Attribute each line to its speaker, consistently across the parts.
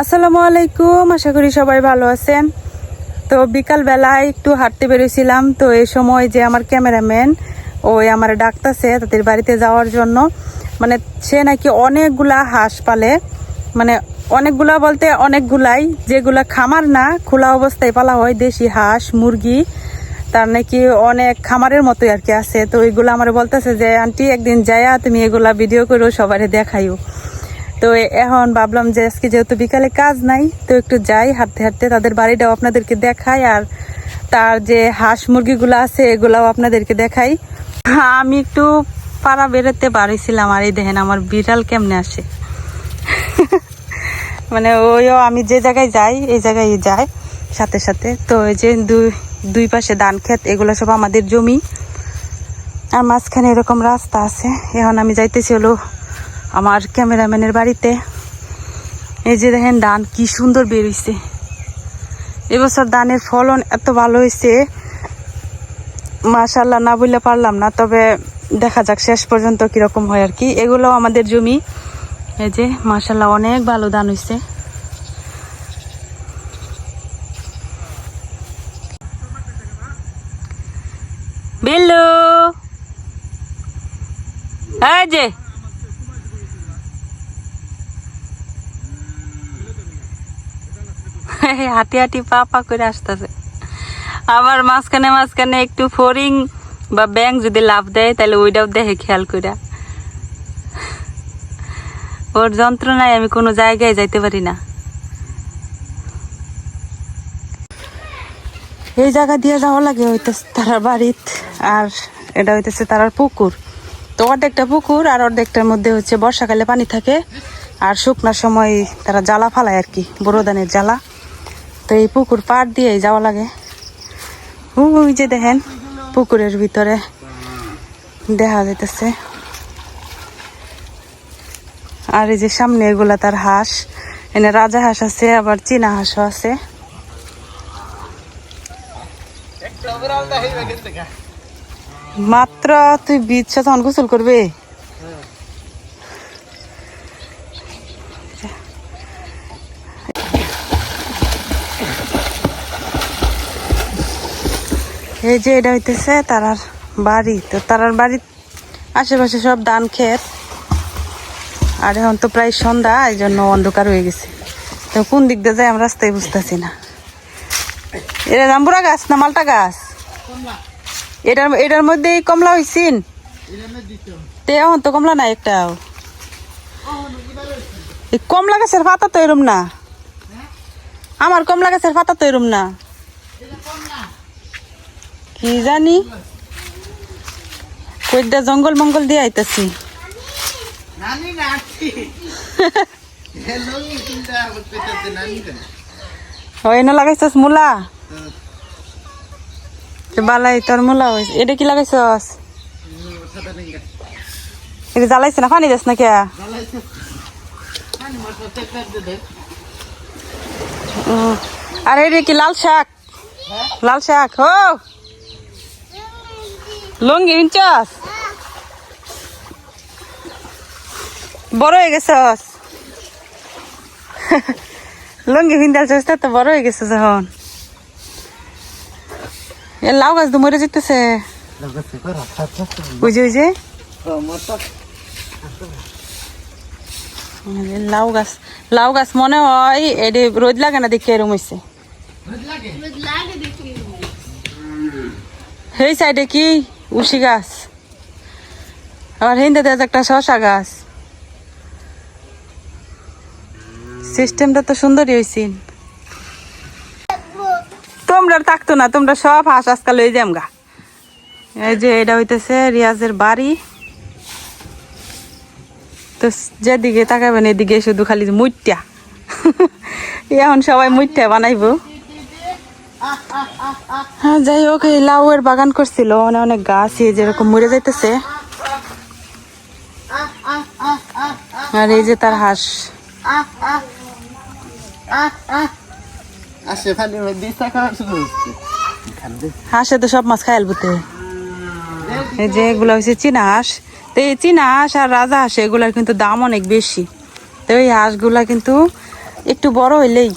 Speaker 1: আসসালামু আলাইকুম, আশা করি সবাই ভালো আছেন। তো বিকাল বেলায় একটু হাঁটতে বেরোছিলাম, তো এই সময় যে আমার ক্যামেরাম্যান, ওই আমার ডাকতেছে তাদের বাড়িতে যাওয়ার জন্য। মানে সে নাকি অনেকগুলা হাঁস পালে মানে অনেকগুলা বলতে অনেকগুলাই, যেগুলা খামার না, খোলা অবস্থায় পালা হয়, দেশি হাঁস, মুরগি, তার নাকি অনেক খামারের মতোই আর কি আছে। তো ওইগুলো আমার বলতেছে যে, আন্টি, একদিন যাইয়া তুমি এগুলা ভিডিও করো সবারে দেখাইও। তো এখন ভাবলাম যে আজকে যেহেতু বিকালে কাজ নাই, তো একটু যাই, হাঁটতে হাঁটতে তাদের বাড়িটাও আপনাদেরকে দেখাই আর তার যে হাঁস মুরগিগুলো আছে এগুলাও আপনাদেরকে দেখাই। আমি একটু পাড়া বেরোতে পারিছিলাম আর এই দেখেন আমার বিড়াল কেমনে আসে। মানে ওইও আমি যে জায়গায় যাই, এই জায়গায় যায় সাথে সাথে। তো এই যে দুই দুই পাশে ধান ক্ষেত, এগুলো সব আমাদের জমি। আর মাঝখানে এরকম রাস্তা আছে। এখন আমি যাইতেছি হলো আমার ক্যামেরাম্যানের বাড়িতে। এই যে দেখেন ধান, কি সুন্দর বের বেরোইছে এবছর ধানের ফলন এত ভালো হয়েছে মাশাল্লাহ না বললে পারলাম না, তবে দেখা যাক শেষ পর্যন্ত কীরকম হয় আর কি। এগুলো আমাদের জমি। এই যে মাশাল্লাহ অনেক ভালো ধান হয়েছে বিল্লু এই যে হাঁটি হাঁটি পা পা করে আসতেছে। আবার মাঝখানে মাঝখানে একটু ফরিং বা ব্যাং যদি লাভ দেয়, তাহলে ওইটাও দেখে খেয়াল করে ওর যন্ত্রণায় আমি কোনো জায়গায় যাইতে পারি না। এই জায়গা দিয়ে যাওয়া লাগে হইতেছে তারার বাড়িত, আর এটা হইতেছে তারার পুকুর। তো অর্ধেকটা পুকুর আর অর্ধেকটার মধ্যে হচ্ছে বর্ষাকালে পানি থাকে, আর শুকনার সময় তারা জ্বালা ফালায় আর কি বড় ধানের জ্বালা। তো এই পুকুর পাড় দিয়েই যাওয়া লাগে। ওই যে দেখেন, পুকুরের ভিতরে দেখা যাইতেছে। আর এই যে সামনে এগুলা তার হাঁস, এনে রাজা হাঁস আছে, আবার চীনা হাঁসও আছে। মাত্র তুই বিচ্ছা তখন গোসল করবে এই যে এটা হইতেছে তারার বাড়ি। তো তারার বাড়ির আশেপাশে সব ধান ক্ষেত আর এখন তো প্রায় সন্ধ্যা এই জন্য অন্ধকার হয়ে গেছে। তো কোন দিক দিয়ে যায় আমরা রাস্তায় বুঝতেছি না। এটা জাম্বুরা গাছ না মালটা গাছ? এটার এটার মধ্যে কমলা হয়েছিন তে এখন তো কমলা নাই একটাও। এই কমলা গাছের পাতা তো এরম না। আমার কমলা গাছের পাতা তো এরম না। কি জানি? কইটা জঙ্গল মঙ্গল দিয়ে আইতাছি।
Speaker 2: নানি না
Speaker 1: লাগাইছস মূলা? বালাই তোর মূলা হয়েছে এটা কি লাগাইছস? এটা জ্বালাইছে না পানি দেস না কে আর এটা কি লাল শাক? লাল শাক হো! লঙ্গি হিনচস বড় হয়ে গেছস? লঙ্গি হিন্দাল চস তো বড় হয়ে গেছে যখন। এ লাউ গাছ তো মরে যেতেছে। বুঝে বুঝে? লাউ গাছ লাউ গাছ মনে হয় এটি রোদ লাগে না দেখে এরম হয়েছে
Speaker 2: লাগে?
Speaker 1: সেই সাইডে কি? উশি গাছ। আবার হিন্দে দেয় একটা শশা গাছ। সিস্টেমটা তো সুন্দরই হয়েছে তোমরা থাকতো না, তোমরা সব হাঁস আজকাল লই যাম গা এই যে এটা হইতেছে রিয়াজের বাড়ি। তো যেদিকে তাকাবেন এদিকে শুধু খালি মুইটা এখন সবাই মুইটা বানাইবো। হ্যাঁ যাই হোক এই লাউয়ের বাগান করছিল। মানে অনেক গাছ এই যেরকম মরে যাইতেছে। আর এই যে তার হাঁস। হাঁসে তো সব মাছ খাইল বুতে এই যে এগুলো হচ্ছে চীনা হাঁস। তো এই চীনা হাঁস আর রাজা হাঁস এগুলার কিন্তু দাম অনেক বেশি। তো এই হাঁসগুলা কিন্তু একটু বড় হইলেই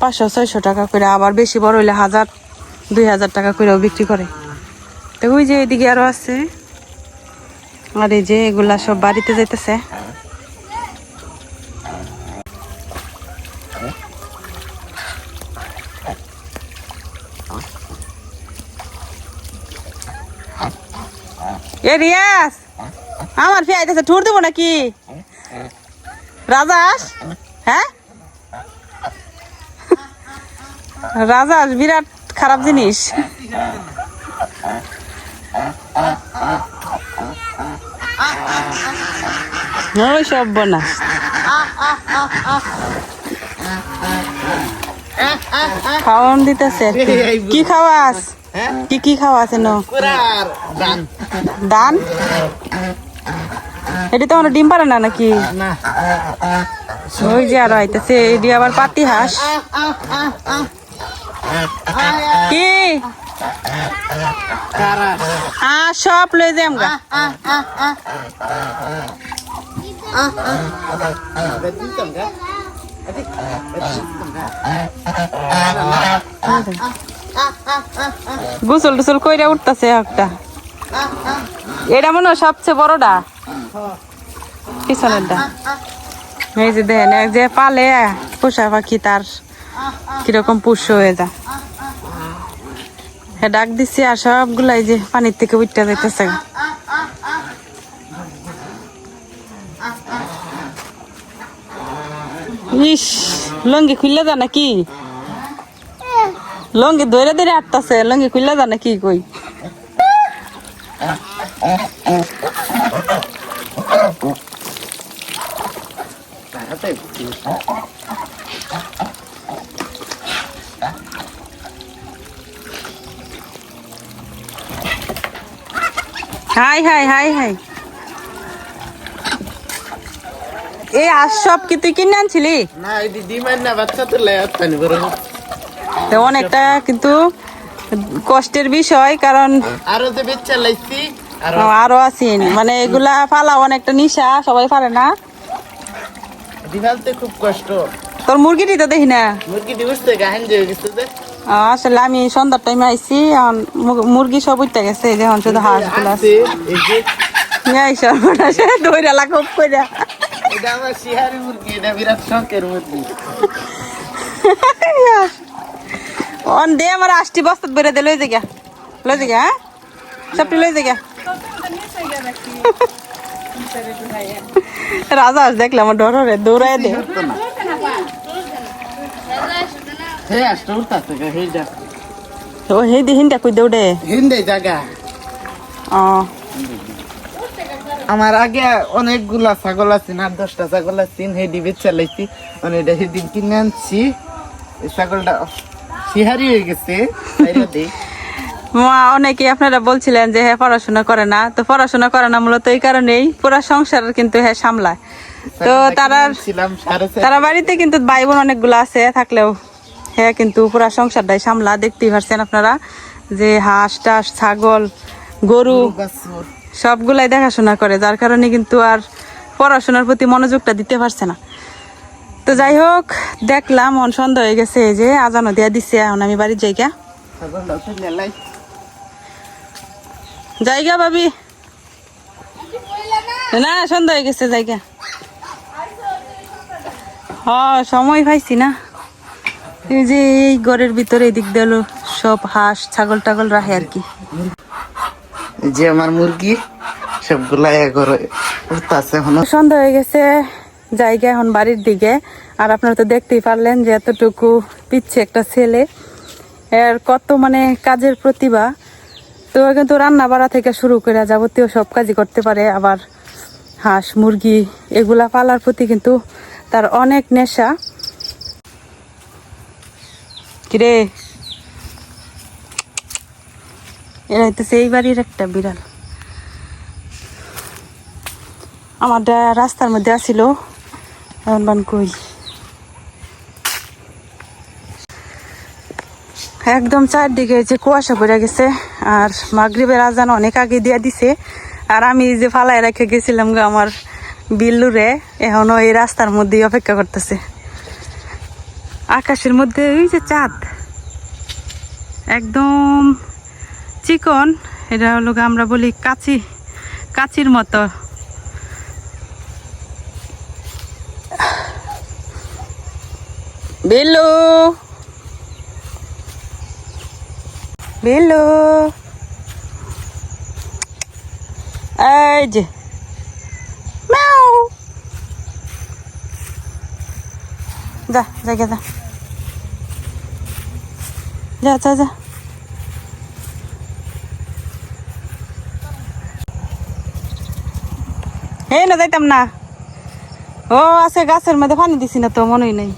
Speaker 1: পাঁচশো, ছয়শো টাকা করে আবার বেশি বড় হইলে হাজার, দুই হাজার টাকা করেও বিক্রি করে। তো ওই যে এদিকে আরও আছে। আর এই যে এগুলা সব বাড়িতে যাইতেছে। এ আমার ফি আইতেছে ঠুর দেবো নাকি? রাজাস হ্যাঁ? রাজাস বিরাট খারাপ জিনিস। ওই সব বনা। খাওয়ান দিতেছে কি। খাওয়াস? কি কি খাওয়াস ন
Speaker 2: কুরার দান।
Speaker 1: দান? এটি তো ডিম পারে না নাকি? ওই যে আর আইতেছে এটি আবার পাতি হাঁস। কি? সব লই যাম গা গোসল টুসল কইরা উঠতেছে একটা। এটা মনে হয় সবচেয়ে বড়টা। পিছনেরটা। এই যে দেখেন যে পালে পোষা পাখি তার। কীরকম পুষ্য হয়ে যায় হ্যাঁ ডাক দিছি আর সবগুলাই যে পানির থেকে উঠতে যাইতেছে। ইস, লঙ্গি খুললে যা নাকি? লঙ্গি ধরে ধরে আটতাছে, লঙ্গি খুললে যা নাকি কই? Hi hi hi hi. এই আজ সব কি তুই কিনে আনছিলি?
Speaker 2: না এটি ডিমান্ড না বাচ্চা তো লেয়ার পানি বড়
Speaker 1: তো অনেকটা কিন্তু কষ্টের বিষয় কারণ
Speaker 2: আরও যে বেচা লাইছি আর
Speaker 1: আরও আছেন মানে এগুলা ফালা অনেকটা নিশা সবাই পারে না।
Speaker 2: ডিমান্ডতে খুব কষ্ট।
Speaker 1: তোর মুরগিটি তো দেখি না।
Speaker 2: মুরগি দিবসতে গাহেন যে গেছে
Speaker 1: আসলে আমি সন্ধ্যার টাইমে আইছি এখন মু- মুরগি সব উঠতে গেছে এই যে এখন শুধু হাঁসগুলা
Speaker 2: আছে বিরাট শখের মুরগি।
Speaker 1: অন দে আমার আষ্টি বস্তাত বেড়ে দে লই লই হ্যাঁ? সবটি লই জায়গা রাজা আস দেখলে আমার ডর দৌড়ায় দে।
Speaker 2: হে আসতে উঠতাছে গা হে যা।
Speaker 1: ও হে দিহিনটা কই দৌড়ে
Speaker 2: হিন্দে জায়গা
Speaker 1: ও
Speaker 2: আমার আগে অনেকগুলা ছাগল আছে না দশটা ছাগল আছে হেডি বেচ চালাইছি মানে এটা হেডি কিনে আনছি। ছাগলটা শিহারি হয়ে গেছে
Speaker 1: মা অনেকে আপনারা বলছিলেন যে হ্যাঁ পড়াশোনা করে না। তো পড়াশোনা করে না মূলত এই কারণেই পুরা সংসার কিন্তু হ্যাঁ সামলায়। তো তারা তারা বাড়িতে কিন্তু ভাই বোন অনেকগুলো আছে থাকলেও হ্যাঁ কিন্তু পুরা সংসারটাই সামলা দেখতেই পারছেন আপনারা যে হাঁস টাস ছাগল গরু সবগুলাই দেখাশোনা করে যার কারণে কিন্তু আর পড়াশোনার প্রতি মনোযোগটা দিতে পারছে না। তো যাই হোক দেখলাম মন সন্দেহ হয়ে গেছে এই যে আজানো দিয়া দিচ্ছে এখন আমি বাড়ির জায়গা। জায়গা ভাবি। না সন্ধ্যা হয়ে গেছে জায়গা। হ সময় পাইছি না। এই যে এই ঘরের ভিতরে এদিক দিল সব হাঁস ছাগল টাগল রাখে আর কি।
Speaker 2: যে আমার মুরগি সবগুলা এগর উঠতাছে এখন।
Speaker 1: সন্ধ্যা হয়ে গেছে জায়গা এখন বাড়ির দিকে। আর আপনারা তো দেখতেই পারলেন যে এতটুকু পিচ্ছে একটা ছেলে। এর কত মানে কাজের প্রতিভা। তো কিন্তু রান্না বাড়া থেকে শুরু করে যাবতীয় সব কাজই করতে পারে। আবার হাঁস মুরগি এগুলা পালার প্রতি কিন্তু তার অনেক নেশা। কিরে? এরা বাড়ির একটা বিড়াল। আমারটা রাস্তার মধ্যে আসিল। এখন বান কই? একদম চারদিকে যে কুয়াশা পড়ে গেছে, আর মাগরিবের আজান অনেক আগে দিয়ে দিছে। আর আমি যে ফালাই রেখে গেছিলাম গো আমার বিল্লুরে, এখনও এই রাস্তার মধ্যেই অপেক্ষা করতেছে। আকাশের মধ্যে ওই যে চাঁদ। একদম চিকন। এটা হলো আমরা বলি কাচি, কাচির মতো। বেলু। বেলু। এই যে। যা, জায়গা যা। যা যা যা। এই না যাইতাম না। ও আছে গাছের মধ্যে পানি দিছি না তো, মনেই নাই।